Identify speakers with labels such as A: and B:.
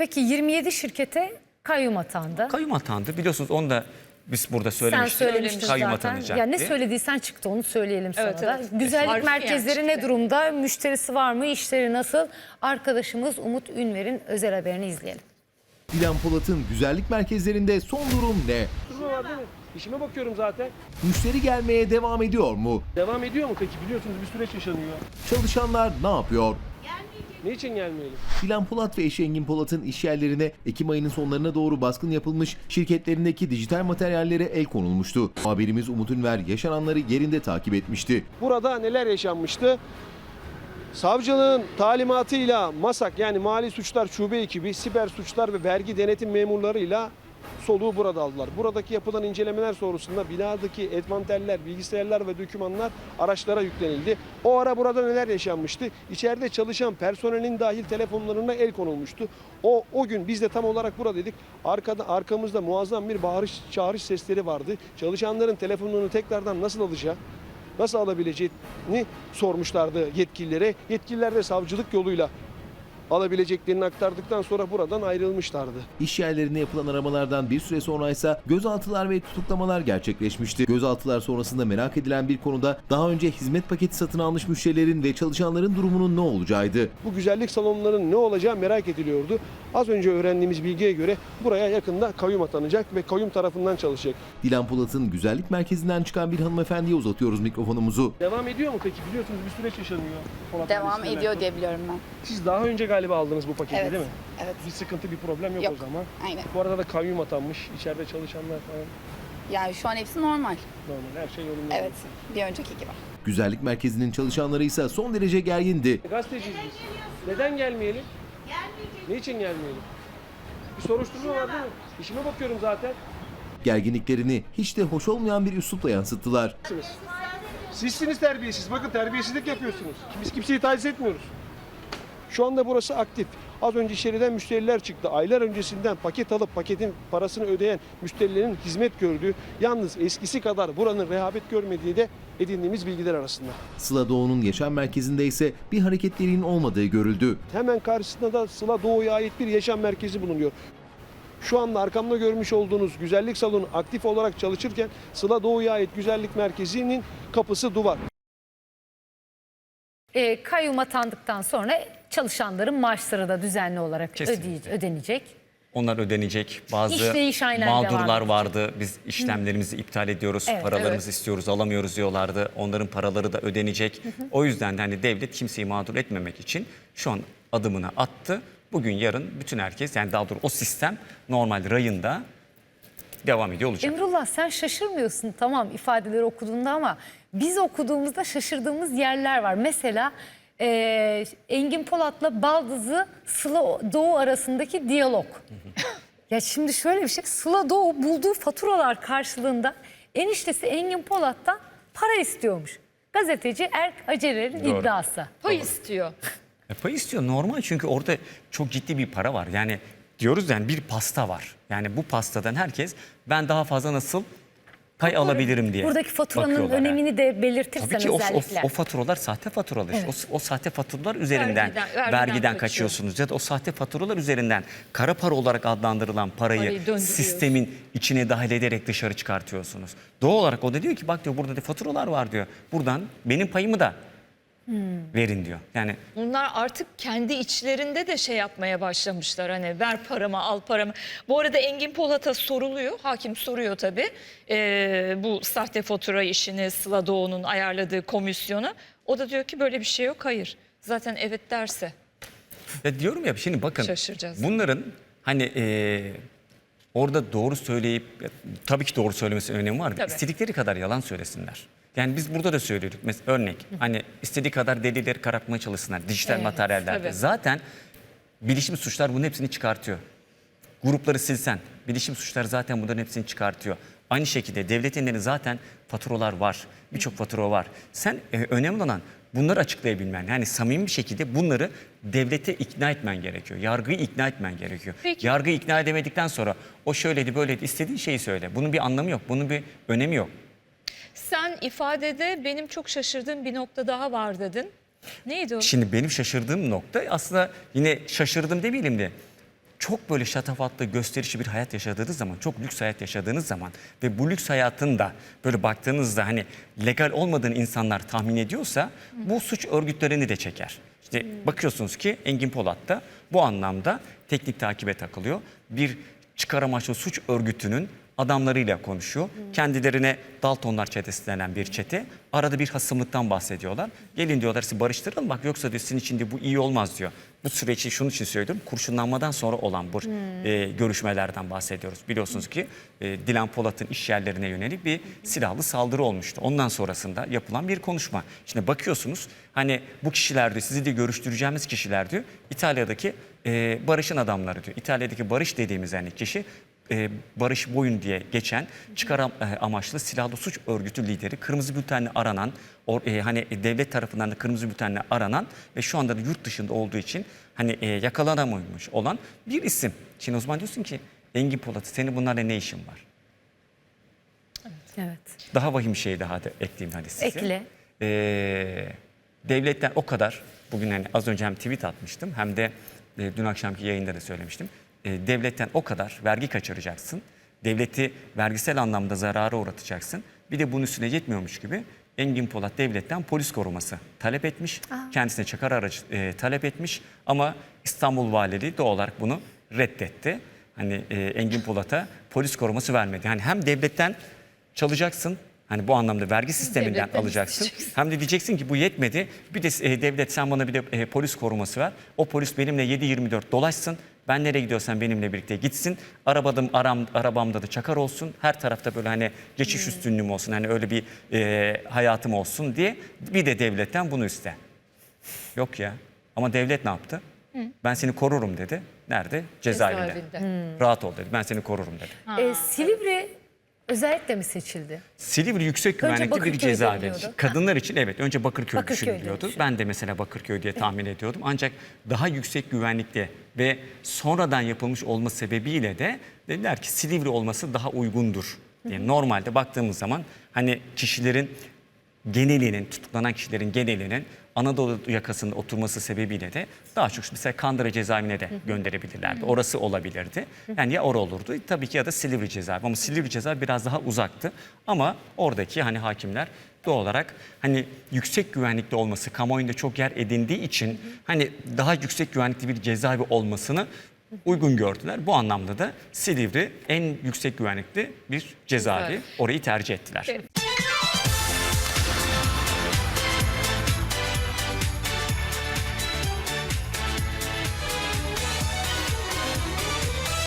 A: Peki 27 şirkete kayyum atandı.
B: Kayyum atandı. Biliyorsunuz onu da biz burada
A: Sen
B: söylemiştik.
A: söylemiştin
B: Kayyum
A: zaten.
B: atanacak
A: Ya ne söylediysen çıktı onu söyleyelim sana
C: Evet,
A: da.
C: evet.
A: Güzellik
C: yani
A: merkezleri ne
C: çıktı.
A: durumda? Müşterisi var mı? İşleri nasıl? Arkadaşımız Umut Ünver'in özel haberini izleyelim.
D: Dilan Polat'ın güzellik merkezlerinde son durum ne?
E: Durumu var değil mi? İşime bakıyorum zaten.
D: Müşteri gelmeye devam ediyor mu?
E: Devam ediyor mu peki? Biliyorsunuz bir süreç yaşanıyor.
D: Çalışanlar ne yapıyor?
E: Ne için gelmeyelim?
D: Dilan Polat ve eşi Engin Polat'ın iş yerlerine Ekim ayının sonlarına doğru baskın yapılmış şirketlerindeki dijital materyallere el konulmuştu. Haberimiz Umut Ünver yaşananları yerinde takip etmişti.
E: Burada neler yaşanmıştı? Savcılığın talimatıyla MASAK yani Mali Suçlar Şube ekibi, siber suçlar ve vergi denetim memurlarıyla soluğu burada aldılar. Buradaki yapılan incelemeler sonrasında binadaki envanterler, bilgisayarlar ve dokümanlar araçlara yüklenildi. O ara burada neler yaşanmıştı? İçeride çalışan personelin dahil telefonlarına el konulmuştu. O o gün biz de tam olarak buradaydık. Arkada arkamızda muazzam bir bağırış çağırış sesleri vardı. Çalışanların telefonlarını tekrardan nasıl alacağı nasıl alabileceğini sormuşlardı yetkililere. Yetkililer de savcılık yoluyla alabileceklerini aktardıktan sonra buradan ayrılmışlardı.
D: İş yerlerine yapılan aramalardan bir süre sonra ise gözaltılar ve tutuklamalar gerçekleşmişti. Gözaltılar sonrasında merak edilen bir konuda daha önce hizmet paketi satın almış müşterilerin ve çalışanların durumunun ne olacağıydı.
E: Bu güzellik salonlarının ne olacağı merak ediliyordu. Az önce öğrendiğimiz bilgiye göre buraya yakında kayyum atanacak ve kayyum tarafından çalışacak.
D: Dilan Polat'ın güzellik merkezinden çıkan bir hanımefendiye uzatıyoruz mikrofonumuzu.
E: Devam ediyor mu peki? Biliyorsunuz bir süreç yaşanıyor. Polat
F: Devam ediyor diye biliyorum ben.
E: Siz daha önce galiba aldınız bu paketi
F: Evet.
E: değil mi?
F: Evet.
E: Bir sıkıntı, bir problem yok,
F: Yok.
E: o zaman.
F: Aynen.
E: Bu arada da kayyum atanmış, içeride çalışanlar falan.
F: Yani şu an hepsi normal.
E: Normal, her şey yolunda.
F: Evet. Bir önceki gibi.
D: Güzellik merkezinin çalışanları ise son derece gergindi.
E: Gazeteciyiz biz. Neden gelmeyelim? Ne için gelmeyelim? Bir soruşturma var değil mi? İşime bakıyorum zaten.
D: Gerginliklerini hiç de hoş olmayan bir üslupla yansıttılar.
E: Sizsiniz terbiyesiz. Bakın terbiyesizlik yapıyorsunuz. Biz kimseyi taciz etmiyoruz. Şu anda burası aktif. Az önce içeriden müşteriler çıktı. Aylar öncesinden paket alıp paketin parasını ödeyen müşterilerin hizmet gördüğü, yalnız eskisi kadar buranın rehabet görmediği de edindiğimiz bilgiler arasında.
D: Sıla Doğu'nun yaşam merkezinde ise bir hareketliliğin olmadığı görüldü.
E: Hemen karşısında da Sıla Doğu'ya ait bir yaşam merkezi bulunuyor. Şu anda arkamda görmüş olduğunuz güzellik salonu aktif olarak çalışırken Sıla Doğu'ya ait güzellik merkezinin kapısı duvar.
A: E, kayyum atandıktan sonra çalışanların maaşları da düzenli olarak
B: Kesinlikle.
A: öde- ödenecek.
B: Onlar ödenecek. Bazı
A: İşleyiş aynen
B: mağdurlar vardı. Biz işlemlerimizi iptal ediyoruz.
A: Evet,
B: paralarımızı istiyoruz, alamıyoruz diyorlardı. Onların paraları da ödenecek. O yüzden de hani devlet kimseyi mağdur etmemek için şu an adımını attı. Bugün yarın bütün herkes yani daha doğrusu o sistem normal rayında devam ediyor olacak.
A: Emrullah sen şaşırmıyorsun tamam ifadeleri okuduğunda ama biz okuduğumuzda şaşırdığımız yerler var. Mesela e, Engin Polat'la Baldız'ı Sıla Doğu arasındaki diyalog. ya şimdi şöyle bir şey Sıla Doğu bulduğu faturalar karşılığında eniştesi Engin Polat'tan para istiyormuş. Gazeteci Erk Acerer'in
B: Doğru.
A: iddiası.
C: Pay istiyor.
B: E, pay istiyor normal çünkü orada çok ciddi bir para var. Yani diyoruz yani bir pasta var. Yani bu pastadan herkes ben daha fazla nasıl pay alabilirim diye
A: Buradaki faturanın
B: bakıyorlar yani.
A: önemini de belirtirsen
B: Tabii ki o, o,
A: özellikle.
B: o faturalar sahte faturalar. işte. O, o sahte faturalar üzerinden
C: Vergiden-
B: vergiden,
C: vergiden
B: kaçıyorsunuz. Ya da o sahte faturalar üzerinden kara para olarak adlandırılan parayı,
C: Parayı döndürüyoruz.
B: sistemin içine dahil ederek dışarı çıkartıyorsunuz. Doğal olarak o da diyor ki bak diyor burada da faturalar var diyor. Buradan benim payımı da verin diyor. Yani
C: Bunlar artık kendi içlerinde de şey yapmaya başlamışlar. Hani ver paramı al paramı. Bu arada Engin Polat'a soruluyor. Hakim soruyor tabii. Ee, bu sahte fatura işini Sıla Doğu'nun ayarladığı komisyonu. O da diyor ki böyle bir şey yok. Hayır. Zaten evet derse.
B: Ya diyorum ya şimdi bakın
C: Şaşıracağız.
B: bunların hani eee, orada doğru söyleyip tabii ki doğru söylemesi önemi var.
C: Tabii.
B: İstedikleri kadar yalan söylesinler. Yani biz burada da söylüyorduk. Mesela örnek hani istediği kadar delilleri karartmaya çalışsınlar dijital
C: Evet,
B: materyallerde.
C: tabii.
B: Zaten bilişim suçlar bunun hepsini çıkartıyor. Grupları silsen bilişim suçlar zaten bunların hepsini çıkartıyor. Aynı şekilde devletin elinde zaten faturalar var. Birçok fatura var. Sen e, önemli olan bunları açıklayabilmen. Yani samimi bir şekilde bunları devlete ikna etmen gerekiyor. Yargıyı ikna etmen gerekiyor.
C: Peki.
B: Yargıyı ikna edemedikten sonra o şöyleydi böyleydi istediğin şeyi söyle. Bunun bir anlamı yok. Bunun bir önemi yok.
C: Sen ifadede benim çok şaşırdığım bir nokta daha var dedin. Neydi o?
B: Şimdi benim şaşırdığım nokta aslında yine şaşırdım demeyelim de çok böyle şatafatlı, gösterişli bir hayat yaşadığınız zaman, çok lüks hayat yaşadığınız zaman ve bu lüks hayatın da böyle baktığınızda hani legal olmadığını insanlar tahmin ediyorsa bu suç örgütlerini de çeker. İşte bakıyorsunuz ki Engin Polat da bu anlamda teknik takibe takılıyor. Bir çıkar amaçlı suç örgütünün adamlarıyla konuşuyor. Kendilerine Daltonlar çetesi denen bir çete. Arada bir hasımlıktan bahsediyorlar. Gelin diyorlar sizi barıştıralım bak yoksa diyor sizin için de bu iyi olmaz diyor. Bu süreci şunun için söylüyorum. Kurşunlanmadan sonra olan bu e, görüşmelerden bahsediyoruz. Biliyorsunuz ki e, Dilan Polat'ın iş yerlerine yönelik bir silahlı saldırı olmuştu. Ondan sonrasında yapılan bir konuşma. Şimdi bakıyorsunuz hani bu kişiler diyor sizi de görüştüreceğimiz kişiler diyor. İtalya'daki e, barışın adamları diyor. İtalya'daki barış dediğimiz yani kişi e, Barış Boyun diye geçen çıkar e, amaçlı silahlı suç örgütü lideri kırmızı bültenle aranan or- e, hani devlet tarafından da kırmızı bültenle aranan ve şu anda da yurt dışında olduğu için hani e, yakalanamamış olan bir isim. Şimdi o zaman diyorsun ki Engin Polat senin bunlarla ne işin var?
A: Evet.
B: Daha vahim şey daha da ekleyeyim hadi size.
A: Ekle.
B: Ee, devletten o kadar bugün hani az önce hem tweet atmıştım hem de e, dün akşamki yayında da söylemiştim. E, devletten o kadar vergi kaçıracaksın. Devleti vergisel anlamda zarara uğratacaksın. Bir de bunun üstüne yetmiyormuş gibi Engin Polat devletten polis koruması talep etmiş. Kendisine çakar aracı e, talep etmiş ama İstanbul Valiliği doğal olarak bunu reddetti. Hani e, Engin Polat'a polis koruması vermedi. Yani hem devletten çalacaksın Hani bu anlamda vergi sisteminden
C: Devletten
B: alacaksın. Hem de diyeceksin ki bu yetmedi. Bir de e, devlet sen bana bir de e, polis koruması ver. O polis benimle 7-24 dolaşsın. Ben nereye gidiyorsam benimle birlikte gitsin. Arabadım, aram, arabamda da çakar olsun. Her tarafta böyle hani geçiş üstünlüğüm olsun. Hani öyle bir e, hayatım olsun diye. Bir de devletten bunu iste. Yok ya. Ama devlet ne yaptı? Ben seni korurum dedi. Nerede? Cezaevinde.
C: Cezaevinde.
B: Rahat ol dedi. Ben seni korurum dedi.
A: E, Silivri özellikle mi seçildi?
B: Silivri yüksek güvenlikli bir cezaevi. Kadınlar için evet önce Bakırköy
A: Bakırköy'de
B: düşünülüyordu. Ben de mesela Bakırköy diye tahmin ediyordum. Ancak daha yüksek güvenlikte ve sonradan yapılmış olması sebebiyle de dediler ki Silivri olması daha uygundur diye. Normalde baktığımız zaman hani kişilerin genelinin, tutuklanan kişilerin genelinin Anadolu yakasında oturması sebebiyle de daha çok mesela Kandıra cezaevine de gönderebilirlerdi. Orası olabilirdi. Yani ya orası olurdu tabii ki ya da Silivri cezaevi. Ama Silivri cezaevi biraz daha uzaktı. Ama oradaki hani hakimler doğal olarak hani yüksek güvenlikli olması kamuoyunda çok yer edindiği için hani daha yüksek güvenlikli bir cezaevi olmasını uygun gördüler. Bu anlamda da Silivri en yüksek güvenlikli bir cezaevi. Orayı tercih ettiler.
C: Evet.